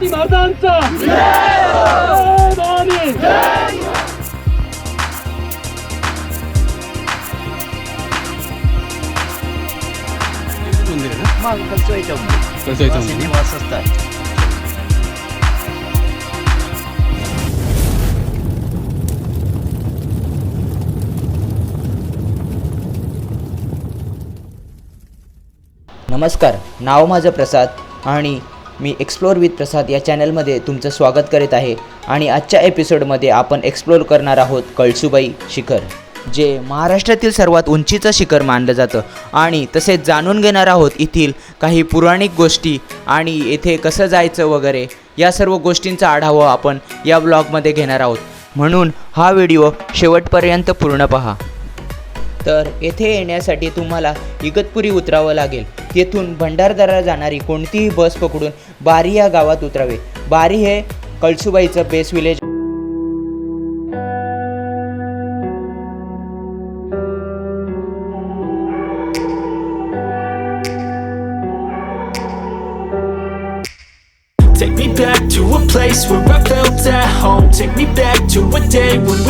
छत्रपती महाराजांचा आहे निवास असतात नमस्कार नाव माझं प्रसाद आणि मी एक्सप्लोर विथ प्रसाद या चॅनलमध्ये तुमचं स्वागत करीत आहे. आणि आजच्या एपिसोडमध्ये आपण एक्सप्लोर करणार आहोत कळसुबाई शिखर जे महाराष्ट्रातील सर्वात उंचीचं शिखर मानलं जातं. आणि तसेच जाणून घेणार आहोत येथील काही पौराणिक गोष्टी आणि येथे कसं जायचं वगैरे या सर्व गोष्टींचा आढावा आपण या ब्लॉगमध्ये घेणार आहोत. म्हणून हा व्हिडिओ शेवटपर्यंत पूर्ण पहा. तर येथे येण्यासाठी तुम्हाला इगतपुरी उतरावं लागेल तेथून भंडारदरा जाणारी कोणतीही बस पकडून बारी या गावात उतरावे बारी हे कळसुबाईचं base village Take me back to a place where I felt at home. Take me back to a day when we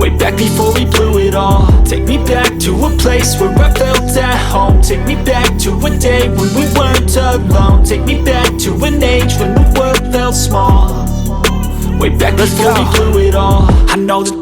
Way back before we blew it all. Take me back to a place where I felt at home. Take me back to a day when we weren't alone. Take me back to an age when the world felt small. Way back Let's before we blew it all. I know that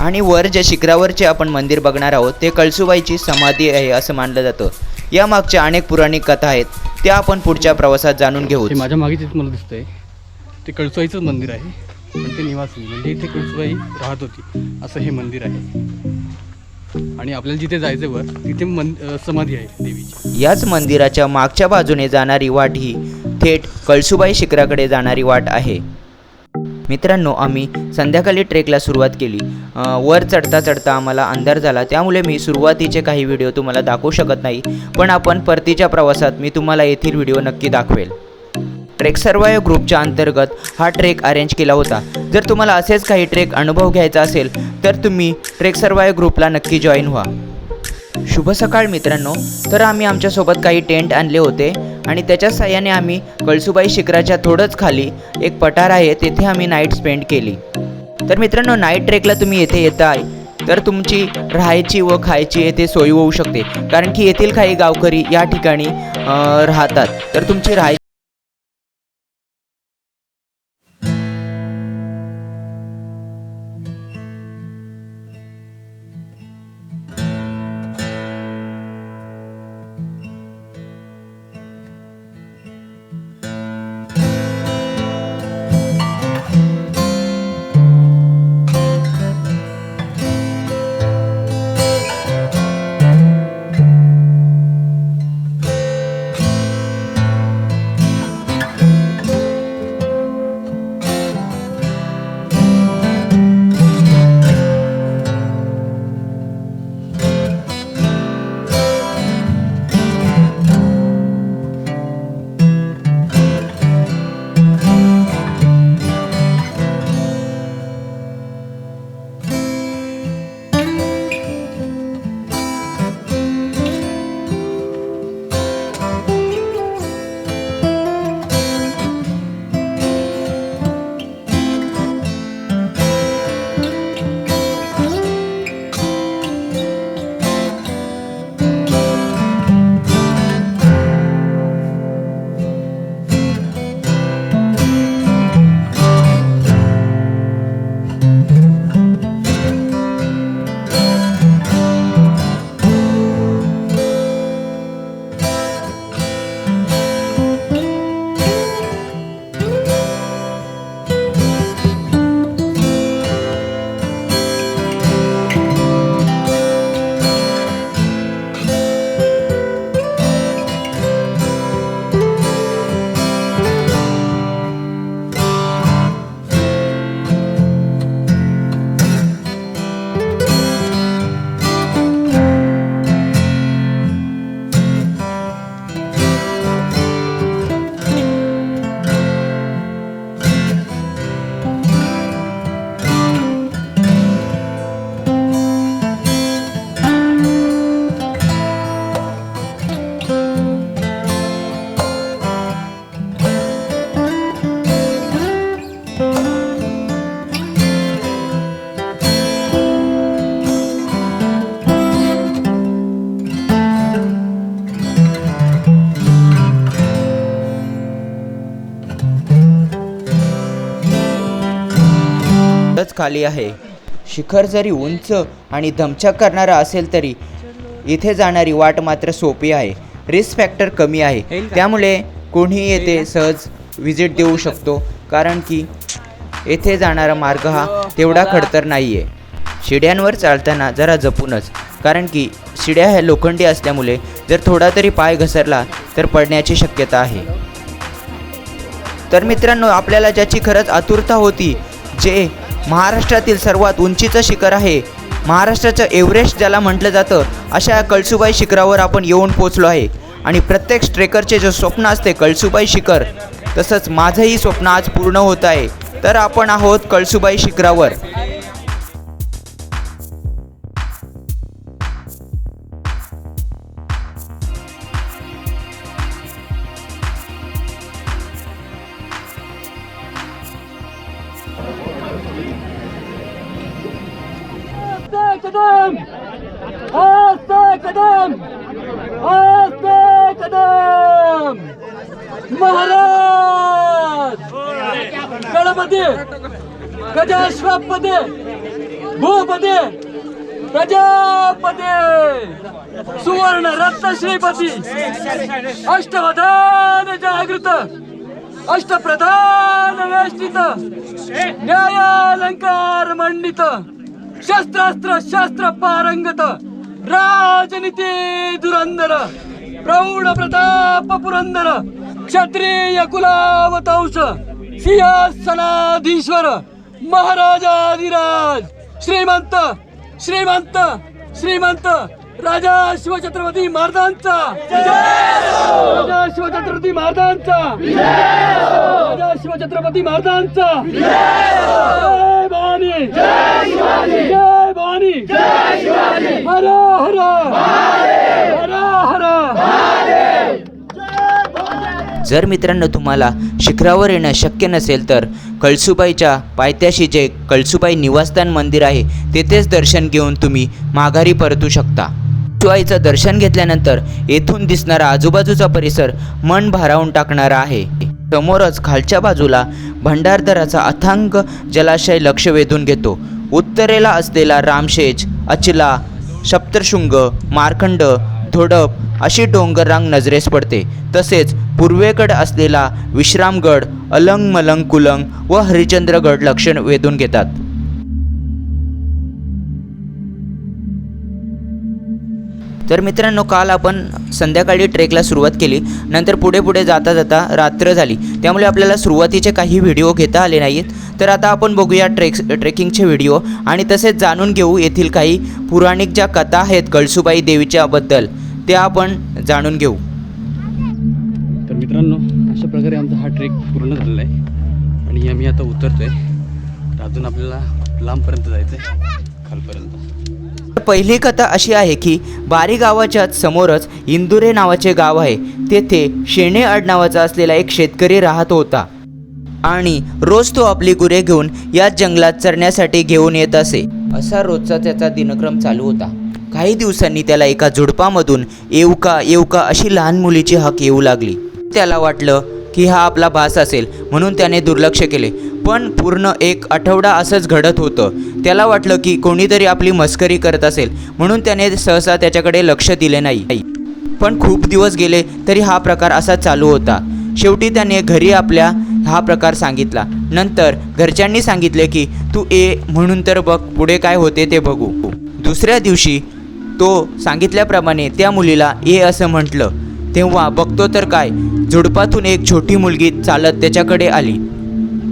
आणि वर ज्या शिखरावरचे आपण मंदिर बघणार आहोत ते कळसुबाईची समाधी आहे असं मानलं जातं. या मागच्या अनेक पौराणिक कथा आहेत त्या आपण पुढच्या प्रवासात जाणून घेऊ. माझ्या मागे तिथे मला दिसतंय. ते कळसुबाईचंच मंदिर आहे पण ते निवासी म्हणजे इथे कळसुबाई राहत होती असं हे मंदिर आहे. आणि आपल्याला जिथे जायचं वर तिथे मन समाधी आहे देवीची. याच मंदिराच्या मागच्या बाजूने जाणारी वाट ही थेट कळसुबाई शिखराकडे जाणारी वाट आहे. मित्रांनो आम्ही संध्याकाळी ट्रेकला सुरुवात केली. वर चढता चढता आम्हाला अंधार झाला. त्यामुळे मी सुरुवातीचे काही व्हिडिओ तुम्हाला दाखवू शकत नाही. पण आपण परतीच्या प्रवासात मी तुम्हाला येथील व्हिडिओ नक्की दाखवेल. ट्रेक सर्वायो ग्रुपच्या अंतर्गत हा ट्रेक अरेंज केला होता. जर तुम्हाला असेच काही ट्रेक अनुभव घ्यायचा असेल तर तुम्ही ट्रेक सर्वायो ग्रुपला नक्की जॉईन व्हा. शुभ सकाळ मित्रांनो. तर आम्ही आमच्यासोबत काही टेंट आणले होते आणि त्याच्या साह्याने आम्ही कळसुबाई शिखराच्या थोडंच खाली एक पठार आहे तेथे आम्ही नाईट स्पेंड केली. तर मित्रांनो नाईट ट्रेकला तुम्ही येथे येताय. तर तुमची राहायची व खायची येथे सोय होऊ शकते. कारण की येथील काही गावकरी या ठिकाणी राहतात. तर तुमची राहाय खाली आहे. शिखर जरी उंच आणि धमछक करणारा असेल तरी इथे जाणारी वाट मात्र सोपी आहे. रिस्क फॅक्टर कमी आहे. त्यामुळे कोणीही येथे सहज विजिट देऊ शकतो. कारण की येथे जाणारा मार्ग हा तेवढा खडतर नाही आहे शिड्यांवर चालताना जरा जपूनच. कारण की शिड्या ह्या लोखंडी असल्यामुळे जर थोडा तरी पाय घसरला तर पडण्याची शक्यता आहे. तर मित्रांनो आपल्याला ज्याची खरंच आतुरता होती जे महाराष्ट्रातील सर्वात उंचीचं शिखर आहे. महाराष्ट्राचं एव्हरेस्ट ज्याला म्हटलं जातं अशा कळसुबाई शिखरावर आपण येऊन पोचलो आहे. आणि प्रत्येक ट्रेकरचे जे स्वप्न असते कळसुबाई शिखर तसंच माझंही स्वप्न आज पूर्ण होत आहे. तर आपण आहोत कळसुबाई शिखरावर. राम महाराज! गणपती! गजाश्वपते! भूपते! प्रजापते! सुवर्ण रत्न श्रीपती! अष्टवधान जागृत! अष्टप्रधान वेष्टित! न्यायालंकार मंडित! शस्त्रास्त्र शास्त्र पारंगत! राजनीती धुरंधर! प्रौढ प्रताप पुरंदर क्षत्रिय कुलावतंश सिंहासनाधीश्वर महाराजाधिराज श्रीमंत श्रीमंत श्रीमंत राजा शिवछत्रपती महाराजांचा. राजा शिवछत्रपती महाराजांचा. राजा शिवछत्रपती महाराजांचा. जय भवानी. जय भवानी. हर हर. हर हर. जर मित्रांनो तुम्हाला शिखरावर येणं शक्य नसेल तर कळसुबाईच्या पायथ्याशी जे कळसुबाई निवासस्थान मंदिर आहे तेथेच दर्शन घेऊन तुम्ही माघारी परतू शकता. शिवाईचं दर्शन घेतल्यानंतर येथून दिसणारा आजूबाजूचा परिसर मन भारावून टाकणारा आहे. समोरच खालच्या बाजूला भंडारदराचा अथांग जलाशय लक्ष वेधून घेतो. उत्तरेला असलेला रामशेज अचिला सप्तशृंग मार्कंड धोडप अशी डोंगररांग नजरेस पडते. तसेच पूर्वेकडे असलेला विश्रामगड अलंग मलंग कुलंग व हरिचंद्रगड लक्ष वेधून घेतात. तर मित्रांनो काल आपण संध्याकाळी ट्रेकला सुरुवात केली. नंतर पुढे पुढे जाता जाता रात्र झाली. त्यामुळे आपल्याला सुरुवातीचे काही व्हिडिओ घेता आले नाहीत. तर आता आपण बघूया ट्रेक ट्रेकिंगचे व्हिडिओ. आणि तसेच जाणून घेऊ येथील काही पुराणिक ज्या कथा आहेत कळसुबाई देवीच्याबद्दल त्या आपण जाणून घेऊ. तर मित्रांनो अशा प्रकारे आमचा हा ट्रेक पूर्ण झालेला आहे. आणि आम्ही आता उतरतोय. तर अजून आपल्याला लांबपर्यंत जायचं आहे खालपर्यंत. पहिली कथा अशी आहे की बारी गावाच्या समोरच इंदुरे नावाचे गाव आहे. तेथे शेणे आडनावाचा असलेला एक शेतकरी राहत होता. आणि रोज तो आपली गुरे घेऊन या जंगलात चरण्यासाठी घेऊन येत असे. असा रोजचा त्याचा दिनक्रम चालू होता. काही दिवसांनी त्याला एका झुडपामधून येऊका येवका अशी लहान मुलीची हक येऊ लागली. त्याला वाटलं की हा आपला भास असेल म्हणून त्याने दुर्लक्ष केले. पण पूर्ण एक आठवडा असंच घडत होतं. त्याला वाटलं की कोणीतरी आपली मस्करी करत असेल म्हणून त्याने सहसा त्याच्याकडे लक्ष दिले नाही. पण खूप दिवस गेले तरी हा प्रकार असा चालू होता. शेवटी त्याने घरी आपल्या हा प्रकार सांगितला. नंतर घरच्यांनी सांगितले की तू ए म्हणून तर बघ पुढे काय होते ते बघू. दुसऱ्या दिवशी तो सांगितल्याप्रमाणे त्या मुलीला ए असं म्हटलं. तेव्हा बघतो तर काय झुडपातून एक छोटी मुलगी चालत त्याच्याकडे आली.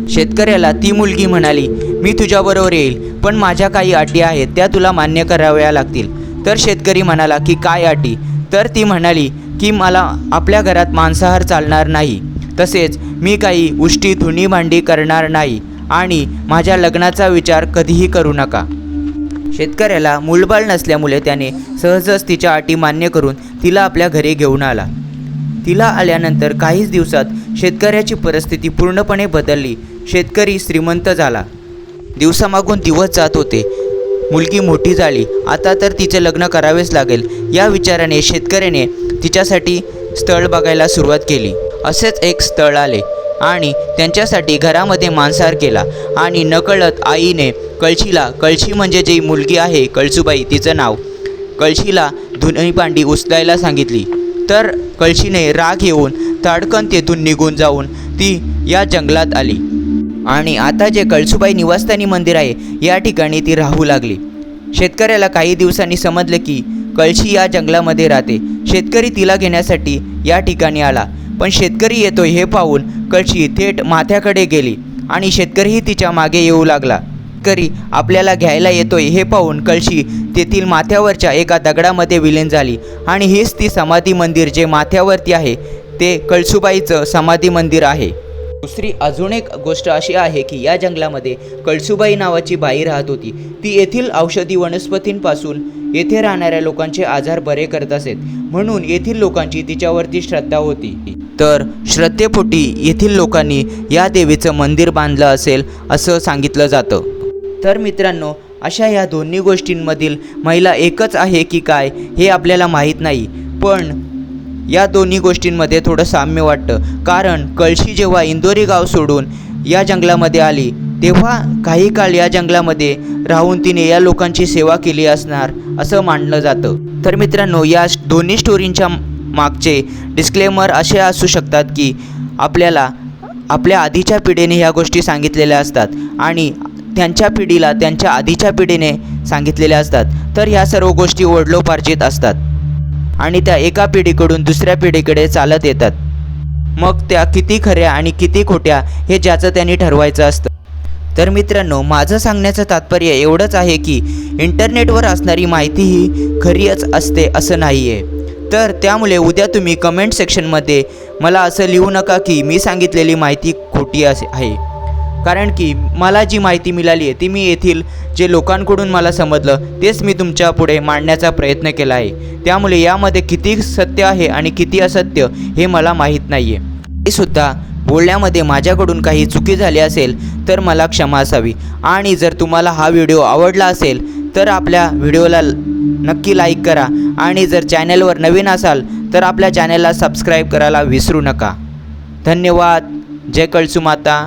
शेतकऱ्याला ती मुलगी म्हणाली मी तुझ्याबरोबर येईल पण माझ्या काही अटी आहेत त्या तुला मान्य कराव्या लागतील. तर शेतकरी म्हणाला की काय अटी? तर ती म्हणाली की मला आपल्या घरात मांसाहार चालणार नाही तसेच मी काही उष्टी धुणी भांडी करणार नाही आणि माझ्या लग्नाचा विचार कधीही करू नका. शेतकऱ्याला मूलबाळ नसल्यामुळे त्याने सहजच तिच्या अटी मान्य करून तिला आपल्या घरी घेऊन आला. तिला आल्यानंतर काहीच दिवसात शेतकऱ्याची परिस्थिती पूर्णपणे बदलली. शेतकरी श्रीमंत झाला. दिवसामागून दिवस जात होते. मुलगी मोठी झाली. आता तर तिचे लग्न करावेच लागेल. या विचाराने शेतकऱ्याने तिच्यासाठी स्थळ बघायला सुरुवात केली. असेच एक स्थळ आले आणि त्यांच्यासाठी घरामध्ये मांसाहार केला आणि नकळत आईने कळशीला कळशी म्हणजे जी मुलगी आहे कळसूबाई तिचं नाव. कळशीला धुनी पांडी उचलायला सांगितली. तर कळशीने राग येऊन ताडकन तेथून निघून जाऊन ती या जंगलात आली. आणि आता जे कळसुबाई निवासस्थानी मंदिर आहे या ठिकाणी ती राहू लागली. शेतकऱ्याला काही दिवसांनी समजले की कळशी या जंगलामध्ये राहते. शेतकरी तिला घेण्यासाठी या ठिकाणी आला. पण शेतकरी येतोय हे पाहून कळशी थेट माथ्याकडे गेली आणि शेतकरीही तिच्यामागे येऊ लागला. शेतकरी आपल्याला घ्यायला येतोय हे पाहून कळशी तेथील माथ्यावरच्या एका दगडामध्ये विलीन झाली. आणि हेच ती समाधी मंदिर जे माथ्यावरती आहे ते कळसुबाईचं समाधी मंदिर आहे. दुसरी अजून एक गोष्ट अशी आहे की या जंगलामध्ये कळसुबाई नावाची बाई राहत होती. ती येथील औषधी वनस्पतींपासून येथे राहणाऱ्या लोकांचे आजार बरे करत असेत. म्हणून येथील लोकांची तिच्यावरती श्रद्धा होती. तर श्रद्धेपोटी येथील लोकांनी या देवीचं मंदिर बांधलं असेल असं सांगितलं जातं. तर मित्रांनो अशा या दोन्ही गोष्टींमधील महिला एकच आहे की काय हे आपल्याला माहीत नाही. पण या दोन्ही गोष्टींमध्ये थोडं साम्य वाटतं. कारण कळशी जेव्हा इंदोरी गाव सोडून या जंगलामध्ये आली तेव्हा काही काळ या जंगलामध्ये राहून तिने या लोकांची सेवा केली असणार असं मानलं जातं. तर मित्रांनो या दोन्ही स्टोरींच्या मागचे डिस्क्लेमर असे असू शकतात की आपल्याला आपल्या आधीच्या पिढीने ह्या गोष्टी सांगितलेल्या असतात. आणि त्यांच्या पिढीला त्यांच्या आधीच्या पिढीने सांगितलेल्या असतात. तर ह्या सर्व गोष्टी वडलोपार्जित असतात. आणि त्या एका पिढीकडून दुसऱ्या पिढीकडे चालत येतात. मग त्या किती खऱ्या आणि किती खोट्या हे ज्याचं त्यांनी ठरवायचं असतं. तर मित्रांनो माझं सांगण्याचं तात्पर्य एवढंच आहे की इंटरनेटवर असणारी माहिती ही खरीच असते असं नाही आहे तर त्यामुळे उद्या तुम्ही कमेंट सेक्शनमध्ये मला असं लिहू नका की मी सांगितलेली माहिती खोटी असे आहे. कारण की मला जी माहिती मिळाली आहे ती मी येथील जे लोकांकडून मला समजलं तेच मी तुमच्यापुढे मांडण्याचा प्रयत्न केला आहे. त्यामुळे यामध्ये किती सत्य आहे आणि किती असत्य हे मला माहीत नाही आहे सुद्धा बोलण्यामध्ये माझ्याकडून काही चुकी झाली असेल तर मला क्षमा असावी. आणि जर तुम्हाला हा व्हिडिओ आवडला असेल तर आपल्या व्हिडिओला नक्की लाईक करा. आणि जर चॅनलवर नवीन असाल तर आपल्या चॅनलला सबस्क्राईब करायला विसरू नका. धन्यवाद. जय कळसू माता